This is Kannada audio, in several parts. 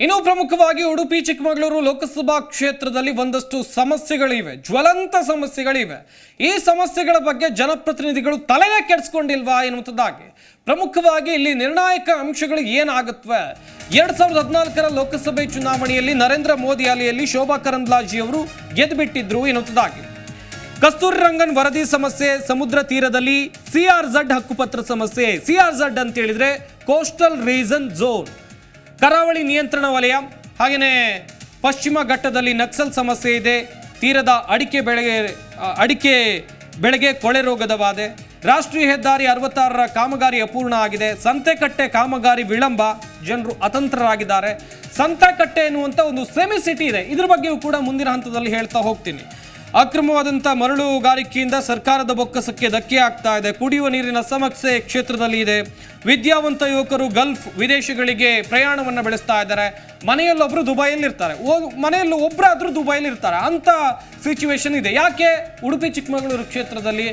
ಇನ್ನು ಪ್ರಮುಖವಾಗಿ ಉಡುಪಿ, ಚಿಕ್ಕಮಗಳೂರು ಲೋಕಸಭಾ ಕ್ಷೇತ್ರದಲ್ಲಿ ಒಂದಷ್ಟು ಸಮಸ್ಯೆಗಳಿವೆ, ಜ್ವಲಂತ ಸಮಸ್ಯೆಗಳಿವೆ. ಈ ಸಮಸ್ಯೆಗಳ ಬಗ್ಗೆ ಜನಪ್ರತಿನಿಧಿಗಳು ತಲೆಗೆ ಕೆಡಿಸ್ಕೊಂಡಿಲ್ವಾ ಎನ್ನುವಂಥದ್ದಾಗಿ ಪ್ರಮುಖವಾಗಿ ಇಲ್ಲಿ ನಿರ್ಣಾಯಕ ಅಂಶಗಳು ಏನಾಗುತ್ತವೆ? ಎರಡ್ ಸಾವಿರದ ಹದಿನಾಲ್ಕರ ಲೋಕಸಭೆ ಚುನಾವಣೆಯಲ್ಲಿ ನರೇಂದ್ರ ಮೋದಿ ಅಲೆಯಲ್ಲಿ ಶೋಭಾ ಕರಂದ್ಲಾಜಿ ಅವರು ಗೆದ್ದುಬಿಟ್ಟಿದ್ರು ಎನ್ನುವಂಥದ್ದಾಗಿ. ಕಸ್ತೂರಿ ರಂಗನ್ ವರದಿ ಸಮಸ್ಯೆ, ಸಮುದ್ರ ತೀರದಲ್ಲಿ ಸಿಆರ್ ಝಡ್ ಹಕ್ಕುಪತ್ರ ಸಮಸ್ಯೆ ಸಿಆರ್ ಝಡ್ ಅಂತ ಹೇಳಿದ್ರೆ ಕೋಸ್ಟಲ್ ರೀಸನ್ ಝೋನ್. ಕರಾವಳಿ ನಿಯಂತ್ರಣ ವಲಯ ಹಾಗೆಯೇ ಪಶ್ಚಿಮ ಘಟ್ಟದಲ್ಲಿ ನಕ್ಸಲ್ ಸಮಸ್ಯೆ ಇದೆ, ತೀರದ ಅಡಿಕೆ ಬೆಳೆಗೆ ಅಡಿಕೆ ಬೆಳೆಗೆ ಕೊಳೆ ರೋಗದ ಬಾಧೆ ರಾಷ್ಟ್ರೀಯ ಹೆದ್ದಾರಿ ಅರವತ್ತಾರರ ಕಾಮಗಾರಿ ಅಪೂರ್ಣ ಆಗಿದೆ. ಸಂತೆಕಟ್ಟೆ ಕಾಮಗಾರಿ ವಿಳಂಬ, ಜನರು ಅತಂತ್ರರಾಗಿದ್ದಾರೆ. ಸಂತೆಕಟ್ಟೆ ಎನ್ನುವಂಥ ಒಂದು ಸೆಮಿ ಸಿಟಿ ಇದೆ. ಇದ್ರ ಬಗ್ಗೆಯೂ ಕೂಡ ಮುಂದಿನ ಹಂತದಲ್ಲಿ ಹೇಳ್ತಾ ಹೋಗ್ತೀನಿ. ಅಕ್ರಮವಾದಂಥ ಮರಳುಗಾರಿಕೆಯಿಂದ ಸರ್ಕಾರದ ಬೊಕ್ಕಸಕ್ಕೆ ಧಕ್ಕೆ ಆಗ್ತಾ ಇದೆ. ಕುಡಿಯುವ ನೀರಿನ ಸಮಸ್ಯೆ ಕ್ಷೇತ್ರದಲ್ಲಿ ಇದೆ. ವಿದ್ಯಾವಂತ ಯುವಕರು ಗಲ್ಫ್ ವಿದೇಶಗಳಿಗೆ ಪ್ರಯಾಣವನ್ನು ಬೆಳೆಸ್ತಾ ಇದ್ದಾರೆ. ಮನೆಯಲ್ಲೊಬ್ರು ದುಬೈಯಲ್ಲಿ ಇರ್ತಾರೆ. ಮನೆಯಲ್ಲೂ ಒಬ್ಬರಾದ್ರೂ ದುಬೈಲಿ ಇರ್ತಾರೆ. ಅಂತ ಸಿಚುವೇಶನ್ ಇದೆ. ಯಾಕೆ? ಉಡುಪಿ, ಚಿಕ್ಕಮಗಳೂರು ಕ್ಷೇತ್ರದಲ್ಲಿ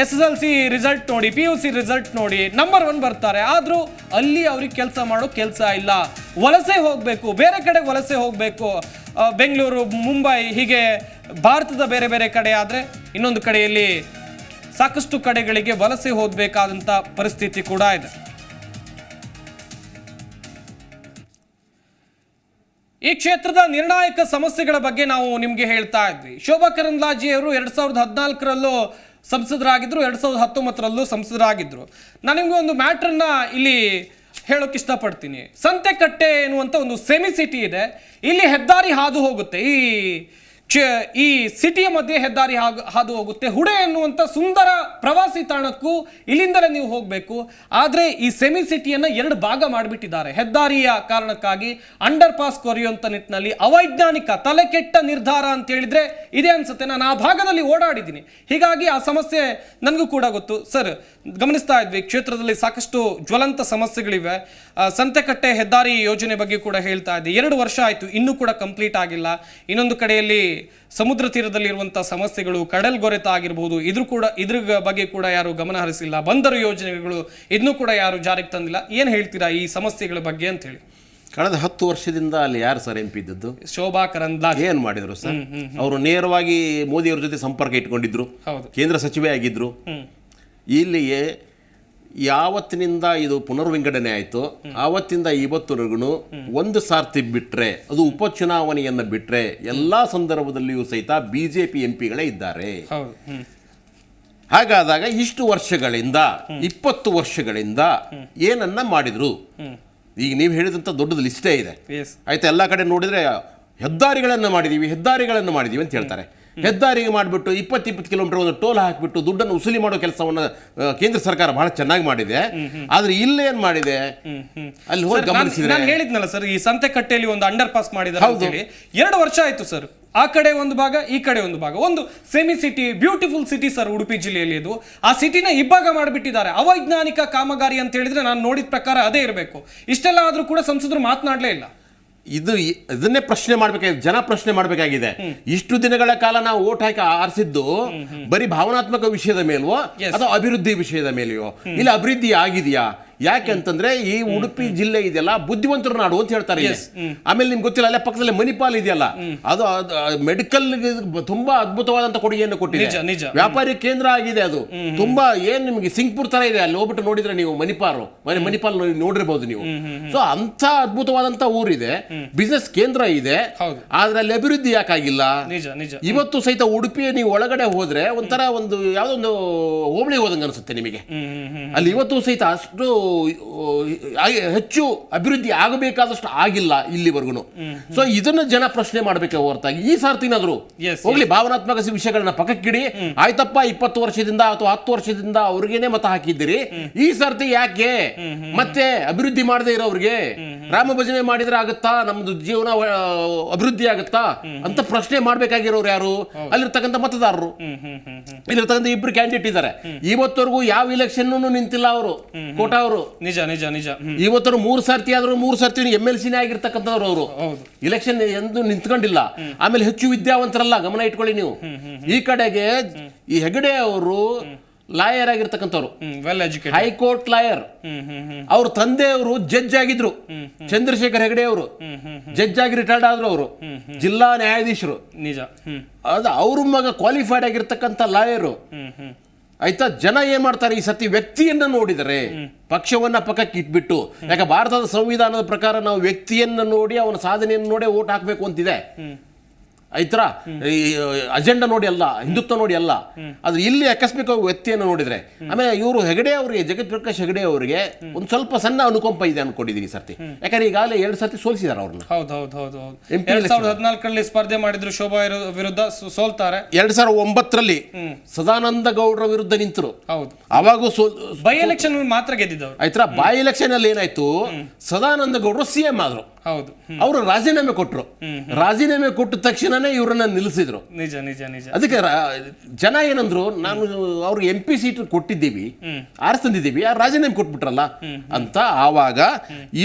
S S L C result ನೋಡಿ ಪಿ ಯು ಸಿ ರಿಸಲ್ಟ್ ನೋಡಿ ನಂಬರ್ ಒನ್ ಬರ್ತಾರೆ. ಆದರೂ ಅಲ್ಲಿ ಅವ್ರಿಗೆ ಕೆಲಸ ಮಾಡೋ ಕೆಲಸ ಇಲ್ಲ. ವಲಸೆ ಹೋಗಬೇಕು. ಬೇರೆ ಕಡೆ ವಲಸೆ ಹೋಗಬೇಕು. ಬೆಂಗಳೂರು, ಮುಂಬೈ ಹೀಗೆ ಭಾರತದ ಬೇರೆ ಬೇರೆ ಕಡೆ ಆದರೆ ಇನ್ನೊಂದು ಕಡೆಯಲ್ಲಿ ಸಾಕಷ್ಟು ಕಡೆಗಳಿಗೆ ವಲಸೆ ಹೋಗಬೇಕಾದಂಥ ಪರಿಸ್ಥಿತಿ ಕೂಡ ಇದೆ. ಈ ಕ್ಷೇತ್ರದ ನಿರ್ಣಾಯಕ ಸಮಸ್ಯೆಗಳ ಬಗ್ಗೆ ನಾವು ನಿಮಗೆ ಹೇಳ್ತಾ ಇದ್ವಿ. ಶೋಭಾ ಕರಂದ್ಲಾಜಿಯವರು ಅವರು ಎರಡ್ ಸಾವಿರದ ಹದಿನಾಲ್ಕರಲ್ಲೂ ಸಂಸದರಾಗಿದ್ರು, ಎರಡ್ ಸಾವಿರದ ಹತ್ತೊಂಬತ್ತರಲ್ಲೂ ಸಂಸದರಾಗಿದ್ದರು ನಾನು ನಿಮಗೆ ಒಂದು ಮ್ಯಾಟ್ರನ್ನ ಇಲ್ಲಿ ಹೇಳೋಕೆ ಇಷ್ಟಪಡ್ತೀನಿ. ಸಂತೆಕಟ್ಟೆ ಎನ್ನುವಂಥ ಒಂದು ಸೆಮಿ ಸಿಟಿ ಇದೆ. ಇಲ್ಲಿ ಹೆದ್ದಾರಿ ಹಾದು ಹೋಗುತ್ತೆ. ಈ ಈ ಸಿಟಿಯ ಮಧ್ಯೆ ಹೆದ್ದಾರಿ ಹಾದು ಹೋಗುತ್ತೆ. ಹುಡೆ ಎನ್ನುವಂಥ ಸುಂದರ ಪ್ರವಾಸಿ ತಾಣಕ್ಕೂ ಇಲ್ಲಿಂದಲೇ ನೀವು ಹೋಗಬೇಕು. ಆದರೆ ಈ ಸೆಮಿ ಸಿಟಿಯನ್ನು ಎರಡು ಭಾಗ ಮಾಡಿಬಿಟ್ಟಿದ್ದಾರೆ. ಹೆದ್ದಾರಿಯ ಕಾರಣಕ್ಕಾಗಿ ಅಂಡರ್ ಪಾಸ್ ಕೊರೆಯುವಂಥ ನಿಟ್ಟಿನಲ್ಲಿ ಅವೈಜ್ಞಾನಿಕ ತಲೆ ಕೆಟ್ಟ ನಿರ್ಧಾರ ಅಂತ ಹೇಳಿದ್ರೆ ಇದೆ ಅನ್ಸುತ್ತೆ. ನಾನು ಆ ಭಾಗದಲ್ಲಿ ಓಡಾಡಿದ್ದೀನಿ. ಹೀಗಾಗಿ ಆ ಸಮಸ್ಯೆ ನನಗೂ ಕೂಡ ಗೊತ್ತು. ಸರ್, ಗಮನಿಸ್ತಾ ಇದ್ವಿ. ಕ್ಷೇತ್ರದಲ್ಲಿ ಸಾಕಷ್ಟು ಜ್ವಲಂತ ಸಮಸ್ಯೆಗಳಿವೆ. ಸಂತೆಕಟ್ಟೆ ಹೆದ್ದಾರಿ ಯೋಜನೆ ಬಗ್ಗೆ ಕೂಡ ಹೇಳ್ತಾ ಇದ್ದೆ. ಎರಡು ವರ್ಷ ಆಯಿತು ಇನ್ನೂ ಕೂಡ ಕಂಪ್ಲೀಟ್ ಆಗಿಲ್ಲ. ಇನ್ನೊಂದು ಕಡೆಯಲ್ಲಿ ಸಮುದ್ರ ತೀರದಲ್ಲಿರುವಂಥ ಸಮಸ್ಯೆಗಳು ಕಡಲ್ಗೊರೆತ ಆಗಿರ್ಬೋದು ಇದ್ರ ಕೂಡ ಇದ್ರ ಬಗ್ಗೆ ಕೂಡ ಯಾರು ಗಮನ ಹರಿಸಿಲ್ಲ. ಬಂದರು ಯೋಜನೆಗಳು ಇದನ್ನು ಕೂಡ ಯಾರು ಜಾರಿಗೆ ತಂದಿಲ್ಲ. ಏನು ಹೇಳ್ತೀರಾ ಈ ಸಮಸ್ಯೆಗಳ ಬಗ್ಗೆ ಅಂತ ಹೇಳಿ. ಕಳೆದ ಹತ್ತು ವರ್ಷದಿಂದ ಅಲ್ಲಿ ಯಾರು ಸರ್ ಎಂ ಪಿ ಇದ್ದದ್ದು? ಶೋಭಾ ಕರಂದ್ಲಾಜೆ. ಏನು ಮಾಡಿದ್ರು ಸರ್? ಅವರು ನೇರವಾಗಿ ಮೋದಿಯವ್ರ ಜೊತೆ ಸಂಪರ್ಕ ಇಟ್ಕೊಂಡಿದ್ರು. ಹೌದು. ಕೇಂದ್ರ ಸಚಿವೆ ಆಗಿದ್ರು. ಇಲ್ಲಿಯೇ ಯಾವತ್ತಿನಿಂದ ಇದು ಪುನರ್ವಿಂಗಡಣೆ ಆಯಿತು ಆವತ್ತಿಂದ ಇವತ್ತುವರೆಗೂ ಒಂದು ಸಾರ್ತಿ ಬಿಟ್ರೆ ಅದು ಉಪಚುನಾವಣೆಯನ್ನು ಬಿಟ್ರೆ ಎಲ್ಲಾ ಸಂದರ್ಭದಲ್ಲಿಯೂ ಸಹಿತ ಬಿಜೆಪಿ ಎಂ ಪಿಗಳೇ ಇದ್ದಾರೆ ಹಾಗಾದಾಗ ಇಷ್ಟು ವರ್ಷಗಳಿಂದ ಇಪ್ಪತ್ತು ವರ್ಷಗಳಿಂದ ಏನನ್ನ ಮಾಡಿದ್ರು? ಈಗ ನೀವು ಹೇಳಿದಂಥ ದೊಡ್ಡದು ಲಿಸ್ಟೇ ಇದೆ. ಆಯ್ತಾ ಎಲ್ಲ ಕಡೆ ನೋಡಿದ್ರೆ ಹೆದ್ದಾರಿಗಳನ್ನು ಮಾಡಿದೀವಿ ಹೆದ್ದಾರಿಗಳನ್ನು ಮಾಡಿದೀವಿ ಅಂತ ಹೇಳ್ತಾರೆ. ಹೆದ್ದಾರಿಗೆ ಮಾಡಿಬಿಟ್ಟು ಇಪ್ಪತ್ತು ಇಪ್ಪತ್ತು ಕಿಲೋಮೀಟರ್ ಒಂದು ಟೋಲ್ ಹಾಕಿಬಿಟ್ಟು ದುಡ್ಡನ್ನು ವಸೂಲಿ ಮಾಡೋ ಕೆಲಸವನ್ನು ಕೇಂದ್ರ ಸರ್ಕಾರ ಬಹಳ ಚೆನ್ನಾಗಿ ಮಾಡಿದೆ. ಆದ್ರೆ ಇಲ್ಲೇನ್ ಮಾಡಿದೆ? ಅಲ್ಲಿ ಹೋಗಿ ಗಮನಿಸಿದ್ರೆ ನಾನು ಹೇಳಿದ್ನಲ್ಲ ಸರ್ ಈ ಸಂತೆಕಟ್ಟೆಯಲ್ಲಿ ಒಂದು ಅಂಡರ್ ಪಾಸ್ ಮಾಡಿದ್ದಾರೆ ಅಂತ ಹೇಳಿ ಎರಡು ವರ್ಷ ಆಯ್ತು ಸರ್. ಆ ಕಡೆ ಒಂದು ಭಾಗ ಈ ಕಡೆ ಒಂದು ಭಾಗ. ಒಂದು semi city beautiful city sir Udupi ಜಿಲ್ಲೆಯಲ್ಲಿ ಇದು. ಆ ಸಿಟಿನ ಇಬ್ಬಾಗ ಮಾಡಿಬಿಟ್ಟಿದ್ದಾರೆ. ಅವೈಜ್ಞಾನಿಕ ಕಾಮಗಾರಿ ಅಂತ ಹೇಳಿದ್ರೆ ನಾನು ನೋಡಿದ ಪ್ರಕಾರ ಅದೇ ಇರಬೇಕು. ಇಷ್ಟೆಲ್ಲ ಆದರೂ ಕೂಡ ಸಂಸದರು ಮಾತನಾಡಲೇ ಇಲ್ಲ. ಇದು ಇದನ್ನೇ ಪ್ರಶ್ನೆ ಮಾಡ್ಬೇಕಾಗಿದೆ ಜನ ಪ್ರಶ್ನೆ ಮಾಡ್ಬೇಕಾಗಿದೆ. ಇಷ್ಟು ದಿನಗಳ ಕಾಲ ನಾವು ಓಟ್ ಹಾಕಿ ಆರಿಸಿದ್ದು ಬರೀ ಭಾವನಾತ್ಮಕ ವಿಷಯದ ಮೇಲೋ ಅಥವಾ ಅಭಿವೃದ್ಧಿ ವಿಷಯದ ಮೇಲೆಯೋ? ಇಲ್ಲ ಅಭಿವೃದ್ಧಿ ಆಗಿದೆಯಾ? ಯಾಕೆ ಅಂತಂದ್ರೆ ಈ ಉಡುಪಿ ಜಿಲ್ಲೆ ಇದೆಯಲ್ಲ ಬುದ್ಧಿವಂತರ ನಾಡು ಅಂತ ಹೇಳ್ತಾರೆ. ಆಮೇಲೆ ನಿಮ್ಗೆ ಗೊತ್ತಿಲ್ಲ ಅಲ್ಲೇ ಪಕ್ಕದಲ್ಲಿ ಮಣಿಪಾಲ್ ಇದೆಯಲ್ಲ. ಅದು ಮೆಡಿಕಲ್ ತುಂಬಾ ಅದ್ಭುತವಾದಂತ ಕೊಡುಗೆಯನ್ನು ಕೊಟ್ಟಿದೆ. ವ್ಯಾಪಾರಿ ಕೇಂದ್ರ ಆಗಿದೆ ಅದು. ತುಂಬಾ ಏನ್ ನಿಮ್ಗೆ ಸಿಂಗ್ಪುರ್ ತರ ಇದೆ ಅಲ್ಲಿ ಹೋಗ್ಬಿಟ್ಟು ನೋಡಿದ್ರೆ ನೀವು ಮಣಿಪಾಲ್ ಮಣಿಪಾಲ್ ನೋಡಿ- ನೋಡಿರ್ಬೋದು ನೀವು. ಸೊ ಅಂತ ಅದ್ಭುತವಾದಂತ ಊರಿದೆ. ಬಿಸ್ನೆಸ್ ಕೇಂದ್ರ ಇದೆ. ಆದ್ರೆ ಅಲ್ಲಿ ಅಭಿವೃದ್ಧಿ ಯಾಕಾಗಿಲ್ಲ ಇವತ್ತು ಸಹಿತ ಉಡುಪಿ ನೀವು ಒಳಗಡೆ ಹೋದ್ರೆ ಒಂಥರ ಒಂದು ಯಾವ್ದೊಂದು ಹೋಬಳಿ ಹೋದಂಗೆ ಅನ್ಸುತ್ತೆ ನಿಮಗೆ. ಅಲ್ಲಿ ಇವತ್ತು ಸಹಿತ ಅಷ್ಟು ಹೆಚ್ಚು ಅಭಿವೃದ್ಧಿ ಆಗಬೇಕಾದಷ್ಟು ಆಗಿಲ್ಲ ಇಲ್ಲಿವರೆಗೂ. ಸೊ ಇದನ್ನ ಜನ ಪ್ರಶ್ನೆ ಮಾಡಬೇಕು ಹೊರತಾಗಿ. ಈ ಸಾರ್ತಿನಾದ್ರು ಹೋಗ್ಲಿ ಭಾವನಾತ್ಮಕ ವಿಷಯಗಳನ್ನ ಪಕ್ಕಕ್ಕಿಡಿ. ಆಯ್ತಪ್ಪ ಇಪ್ಪತ್ತು ವರ್ಷದಿಂದ ಅಥವಾ ಹತ್ತು ವರ್ಷದಿಂದ ಅವ್ರಿಗೇನೆ ಮತ ಹಾಕಿದ್ದೀರಿ. ಈ ಸರ್ತಿ ಯಾಕೆ? ಮತ್ತೆ ಅಭಿವೃದ್ಧಿ ಮಾಡದೇ ಇರೋರಿಗೆ ರಾಮ ಭಜನೆ ಮಾಡಿದ್ರೆ ಆಗುತ್ತಾ? ನಮ್ದು ಜೀವನ ಅಭಿವೃದ್ಧಿ ಆಗುತ್ತಾ? ಅಂತ ಪ್ರಶ್ನೆ ಮಾಡ್ಬೇಕಾಗಿರೋರು ಯಾರು? ಅಲ್ಲಿರ್ತಕ್ಕಂತ ಮತದಾರರು. ಇಲ್ಲಿರ್ತಕ್ಕಂಥ ಇಬ್ರು ಕ್ಯಾಂಡಿಡೇಟ್ ಇದ್ದಾರೆ. ಇವತ್ತವರೆಗೂ ಯಾವ ಇಲೆಕ್ಷನ್ ನಿಂತಿಲ್ಲ ಅವರು. ಕೋಟಾ ಅವರು. ನಿಜ ನಿಜ ನಿಜ. ಹ್ಮ್. ಇವತ್ತರು ಮೂರು ಸರ್ತಿ ಆದ್ರೂ ಮೂರು ಸರ್ತಿ ಎಂ ಎಲ್ ಸಿನೇ ಆಗಿರ್ತಕ್ಕಂಥವ್ರು ಅವರು. ಹೌದು. ಇಲೆಕ್ಷನ್ ಎಂದು ನಿಂತ್ಕೊಂಡಿಲ್ಲ. ಆಮೇಲೆ ಹೆಚ್ಚು ವಿದ್ಯಾವಂತರಲ್ಲ ಗಮನ ಇಟ್ಕೊಳ್ಳಿ ನೀವು. ಈ ಕಡೆಗೆ ಈ ಹೆಗಡೆ ಅವರು ಲಾಯರ್ ಆಗಿರ್ತಕ್ಕಂಥವ್ರು. ಹ್ಮ್ well educated high court lawyer. ಹ್ಮ್ ತಂದೆ ಅವರು ಅವ್ರ ತಂದೆಯವರು ಜಡ್ಜ್ ಆಗಿದ್ರು. ಚಂದ್ರಶೇಖರ್ ಹೆಗಡೆ ಅವರು. ಜಡ್ಜ್ ಆಗಿ ರಿಟೈರ್ಡ್ ಆದ್ರು ಅವರು. ಜಿಲ್ಲಾ ನ್ಯಾಯಾಧೀಶರು. ನಿಜ. ಹ್ಮ್. ಅದು ಅವ್ರ ಮಗ ಕ್ವಾಲಿಫೈಡ್ ಆಗಿರ್ತಕ್ಕಂಥ ಲಾಯರು. ಹ್ಮ್ ಹ್ಮ್. ಆಯ್ತಾ? ಜನ ಏನ್ ಮಾಡ್ತಾರೆ? ಈ ಸತಿ ವ್ಯಕ್ತಿಯನ್ನ ನೋಡಿದರೆ ಪಕ್ಷವನ್ನ ಪಕ್ಕಕ್ಕೆ ಇಟ್ಬಿಟ್ಟು, ಯಾಕೆ ಭಾರತದ ಸಂವಿಧಾನದ ಪ್ರಕಾರ ನಾವು ವ್ಯಕ್ತಿಯನ್ನ ನೋಡಿ, ಅವನ ಸಾಧನೆಯನ್ನು ನೋಡಿ ಓಟ್ ಹಾಕ್ಬೇಕು ಅಂತಿದೆ. ಆಯ್ತಾ ಈ ಅಜೆಂಡಾ ನೋಡಿ ಅಲ್ಲ ಹಿಂದುತ್ವ ನೋಡಿ ಅಲ್ಲ. ಆದ್ರೆ ಇಲ್ಲಿ ಆಕಸ್ಮಿಕವಾಗಿ ವ್ಯಕ್ತಿಯನ್ನು ನೋಡಿದ್ರೆ ಆಮೇಲೆ ಇವರು ಹೆಗಡೆ ಅವರಿಗೆ ಜಗತ್ ಪ್ರಕಾಶ್ ಹೆಗಡೆ ಅವರಿಗೆ ಒಂದು ಸ್ವಲ್ಪ ಸಣ್ಣ ಅನುಕಂಪ ಇದೆ ಅನ್ಕೊಂಡಿದೀನಿ ಈ ಸರ್ತಿ. ಯಾಕಂದ್ರೆ ಈಗಾಗಲೇ ಎರಡು ಸರ್ತಿ ಸೋಲಿಸಿದಾರೆ ಅವ್ರನ್ನ. ಹೌದು ಹೌದು ಹೌದು ಎರಡ್ ಸಾವಿರದ ಹದಿನಾಲ್ಕರಲ್ಲಿ ಸ್ಪರ್ಧೆ ಮಾಡಿದ್ರು ಶೋಭಾ ವಿರುದ್ಧ ಸೋಲ್ತಾರೆ. ಎರಡ್ ಸಾವಿರದ ಒಂಬತ್ತರಲ್ಲಿ ಸದಾನಂದ ಗೌಡರ ವಿರುದ್ಧ ನಿಂತರು. ಹೌದು. ಅವಾಗೂ ಸೋಲ್ ಬೈ ಎಲೆಕ್ಷನ್ ಮಾತ್ರ ಗೆದ್ದಿದ್ದವ್ರು. ಆಯ್ತಾ ಬೈ ಎಲೆಕ್ಷನ್ ಅಲ್ಲಿ ಏನಾಯ್ತು ಸದಾನಂದ ಗೌಡರು ಸಿ ಎಂ ಆದ್ರು. ಹೌದು. ಅವರು ರಾಜೀನಾಮೆ ಕೊಟ್ಟರು ರಾಜೀನಾಮೆ ಕೊಟ್ಟ ತಕ್ಷಣನೇ ಇವರನ್ನ ನಿಲ್ಲಿಸಿದ್ರು. ನಿಜ ನಿಜ ನಿಜ. ಅದಕ್ಕೆ ಜನ ಏನಂದ್ರು ನಾನು ಅವ್ರಿಗೆ ಎಂ ಪಿ ಸೀಟ್ ಕೊಟ್ಟಿದ್ದೀವಿ ಆರಿಸ್ತಂದಿದ್ದೀವಿ ಆ ರಾಜೀನಾಮೆ ಕೊಟ್ಬಿಟ್ರಲ್ಲ? ಅಂತ ಆವಾಗ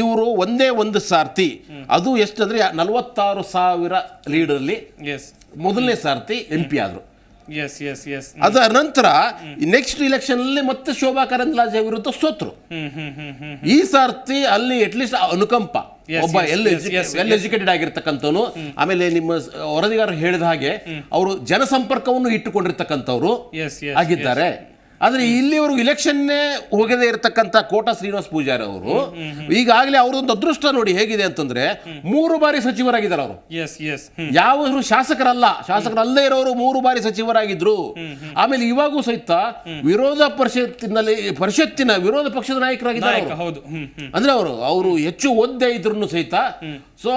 ಇವರು ಒಂದೇ ಒಂದು ಸಾರ್ತಿ ಅದು ಎಷ್ಟಂದ್ರೆ ನಲವತ್ತಾರು ಸಾವಿರ ಲೀಡರ್ಲಿ ಮೊದಲನೇ ಸಾರ್ತಿ ಎಂ ಪಿ ಆದ್ರು. ಅದರ ನಂತರ ನೆಕ್ಸ್ಟ್ ಇಲೆಕ್ಷನ್ ಅಲ್ಲಿ ಮತ್ತೆ ಶೋಭಾ ಕರಂದ್ಲಾಜೆ ವಿರುದ್ಧ ಸೋತ್ರು. ಈ ಸಾರ್ತಿ ಅಲ್ಲಿ ಅಟ್ಲೀಸ್ಟ್ ಅನುಕಂಪ ಒಬ್ಬ ಎಲ್ ವೆಲ್ ಎಜುಕೇಟೆಡ್ ಆಗಿರ್ತಕ್ಕಂಥವನು. ಆಮೇಲೆ ನಿಮ್ಮ ವರದಿಗಾರರು ಹೇಳಿದ ಹಾಗೆ ಅವರು ಜನಸಂಪರ್ಕವನ್ನು ಇಟ್ಟುಕೊಂಡಿರ್ತಕ್ಕಂಥವ್ರು ಆಗಿದ್ದಾರೆ. ಆದ್ರೆ ಇಲ್ಲಿವರೆಗೂ ಇಲೆಕ್ಷನ್ನೇ ಹೋಗದೇ ಇರತಕ್ಕಂತ ಕೋಟ ಶ್ರೀನಿವಾಸ ಪೂಜಾರಿ ಅವರು ಈಗಾಗಲೇ ಅವರೊಂದು ಅದೃಷ್ಟ ನೋಡಿ ಹೇಗಿದೆ ಅಂತಂದ್ರೆ ಮೂರು ಬಾರಿ ಸಚಿವರಾಗಿದ್ದಾರೆ ಅವರು. ಯಾವ ಶಾಸಕರಲ್ಲ ಶಾಸಕರಲ್ಲೇ ಇರೋರು ಮೂರು ಬಾರಿ ಸಚಿವರಾಗಿದ್ರು. ಆಮೇಲೆ ಇವಾಗೂ ಸಹಿತ ವಿರೋಧ ಪರಿಷತ್ತಿನಲ್ಲಿ ಪರಿಷತ್ತಿನ ವಿರೋಧ ಪಕ್ಷದ ನಾಯಕರಾಗಿದ್ದಾರೆ ಅಂದ್ರೆ ಅವರು ಅವರು ಹೆಚ್ಚು ಒದ್ದೆ ಇದ್ರು ಸಹಿತ ಸೊ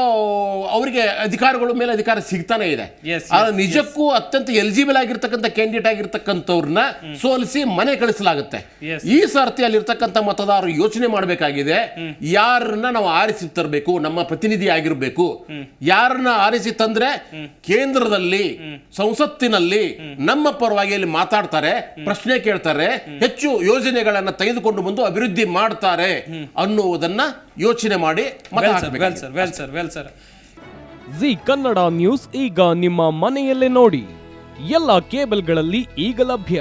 ಅವರಿಗೆ ಅಧಿಕಾರಗಳ ಮೇಲೆ ಅಧಿಕಾರ ಸಿಗ್ತಾನೆ ಇದೆ. ನಿಜಕ್ಕೂ ಅತ್ಯಂತ ಎಲಿಜಿಬಲ್ ಆಗಿರ್ತಕ್ಕಂಥ ಕ್ಯಾಂಡಿಡೇಟ್ ಆಗಿರ್ತಕ್ಕಂಥವ್ರನ್ನ ಸೋಲಿಸಿ ಮನೆ ಕಳಿಸಲಾಗುತ್ತೆ. ಈ ಸರ್ತಿ ಅಲ್ಲಿರ್ತಕ್ಕಂಥ ಮತದಾರರು ಯೋಚನೆ ಮಾಡಬೇಕಾಗಿದೆ ಯಾರನ್ನ ನಾವು ಆರಿಸಿ ತರಬೇಕು ನಮ್ಮ ಪ್ರತಿನಿಧಿ ಆಗಿರಬೇಕು. ಯಾರನ್ನ ಆರಿಸಿ ತಂದ್ರೆ ಕೇಂದ್ರದಲ್ಲಿ ಸಂಸತ್ತಿನಲ್ಲಿ ನಮ್ಮ ಪರವಾಗಿ ಅಲ್ಲಿ ಮಾತಾಡ್ತಾರೆ ಪ್ರಶ್ನೆ ಕೇಳ್ತಾರೆ ಹೆಚ್ಚು ಯೋಜನೆಗಳನ್ನ ತೆಗೆದುಕೊಂಡು ಬಂದು ಅಭಿವೃದ್ಧಿ ಮಾಡ್ತಾರೆ ಅನ್ನುವುದನ್ನ ಯೋಚನೆ ಮಾಡಿ ಮತ well sir well sir well sir well sir Zee Kannada news ಈಗ ನಿಮ್ಮ ಮನೆಯಲ್ಲೇ ನೋಡಿ. ಎಲ್ಲ ಕೇಬಲ್ಗಳಲ್ಲಿ ಈಗ ಲಭ್ಯ.